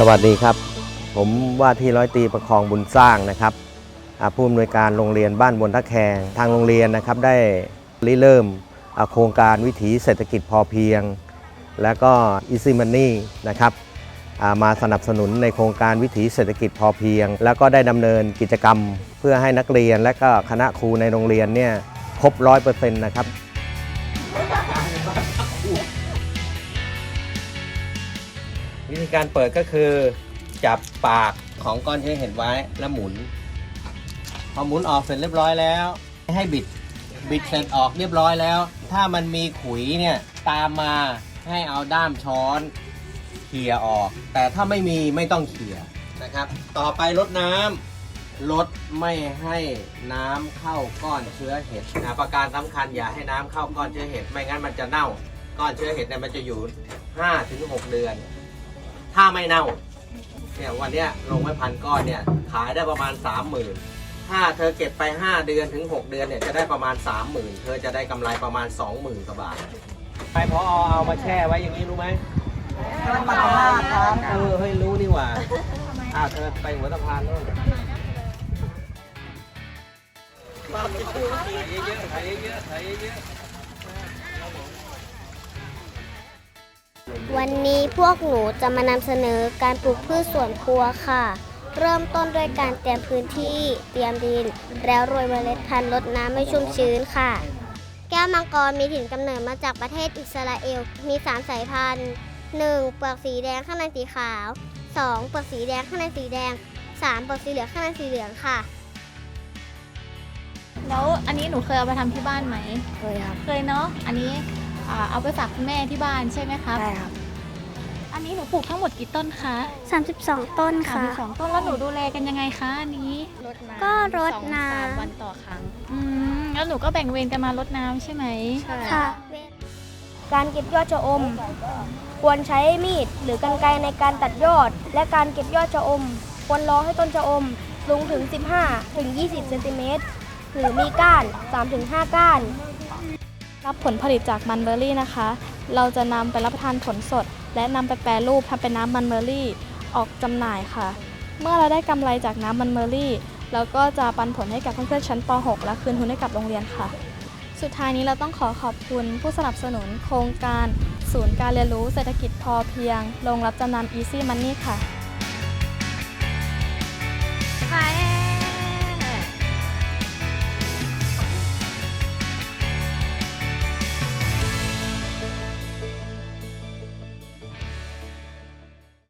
สวัสดีครับ ผมว่าที่ร้อยตีประคองบุญสร้างนะครับผู้อำนวยการโรงเรียนบ้านบนทะแคงทางโรงเรียนนะครับได้ริเริ่มโครงการวิถีเศรษฐกิจพอเพียง และก็ Easy Money นะครับมาสนับสนุนในโครงการวิถีเศรษฐกิจพอเพียง แล้วก็ได้ดำเนินกิจกรรม เพื่อให้นักเรียนและก็คณะครูในโรงเรียนเนี่ยครบร้อยเปอร์เซ็นต์นะครับ วิธีการเปิดก็คือ จับปากของก้อนที่เห็นไว้แล้วหมุน พอหมุนออกเสร็จเรียบร้อยแล้ว ให้บิดบิดเสร็จออกเรียบร้อยแล้ว ถ้ามันมีขุยเนี่ยตามมาให้เอาด้ามช้อนเขี่ยออก แต่ถ้าไม่มีไม่ต้องเขี่ยนะครับ ต่อไปลดน้ำลดไม่ให้น้ำเข้าก้อนเชื้อเห็ดนะประการสำคัญอย่าให้น้ำเข้าก้อนเชื้อเห็ดไม่งั้นมันจะเน่า ก้อนเชื้อเห็ดเนี่ยมันจะอยู่5-6 เดือน ถ้าไม่เน่าเนี่ยวันเนี้ยลงไว้พันก้อนเนี่ยขายได้ประมาณ30,000ถ้าเธอเก็บไป 5 เดือนถึง 6 เดือนเนี่ยจะได้ประมาณ 30,000 เธอจะได้กำไรประมาณ 20,000กว่าบาทไปพอเอามาแช่ไว้อย่างนี้รู้ไหมเออให้รู้นี่หว่าอ่าเธอไปหัวสะพานโน่นถ่ายเยอะๆถ่ายเยอะๆถ่ายเยอะๆ วันนี้พวกหนูจะมานำเสนอการปลูกพืชสวนครัวค่ะ เริ่มต้นด้วยการเตรียมพื้นที่ เตรียมดิน แล้วโรยเมล็ดพันธุ์รดน้ำให้ชุ่มชื้นค่ะ แก้วมังกรมีถิ่นกำเนิดมาจากประเทศอิสราเอล มี 3 สายพันธุ์ 1. เปลือกสีแดงข้างในสีขาว 2. เปลือกสีแดงข้างในสีแดง 3. เปลือกสีเหลืองข้างในสีเหลืองค่ะ แล้วอันนี้หนูเคยเอาไปทำที่บ้านไหม เคยครับ เคยเนาะ อันนี้ อ่าเอาไปฝากคุณแม่ที่บ้านใช่ไหมครับ ใช่ครับ อันนี้หนูปลูกทั้งหมดกี่ต้นคะ32 ต้นค่ะ สองต้นแล้วหนูดูแลกันยังไงคะอันนี้ รดน้ำก็รดสองน้ำสามวันต่อครั้ง อืมแล้วหนูก็แบ่งเวรกันมารดน้ำใช่ไหม ค่ะ การเก็บยอดชะอม ควรใช้มีดหรือกรรไกรในการตัดยอด และการเก็บยอดชะอม ควรรอให้ต้นชะอมสูงถึง 15 ถึง 20 เซนติเมตรหรือมีก้าน3-5ก้าน รับผลผลิตจากมันเบอร์รี่นะคะ เราจะนำไปรับประทานผลสด และนำไปแปรรูปทำเป็นน้ำมันเบอร์รี่ออกจำหน่ายค่ะ เมื่อเราได้กำไรจากน้ำมันเบอร์รี่เราก็จะปันผลให้กับเพื่อนๆชั้นป .6 และคืนทุนให้กับโรงเรียนค่ะ สุดท้ายนี้เราต้องขอขอบคุณผู้สนับสนุนโครงการ ศูนย์การเรียนรู้เศรษฐกิจพอเพียง โรงรับจำนำ Easy Money ค่ะ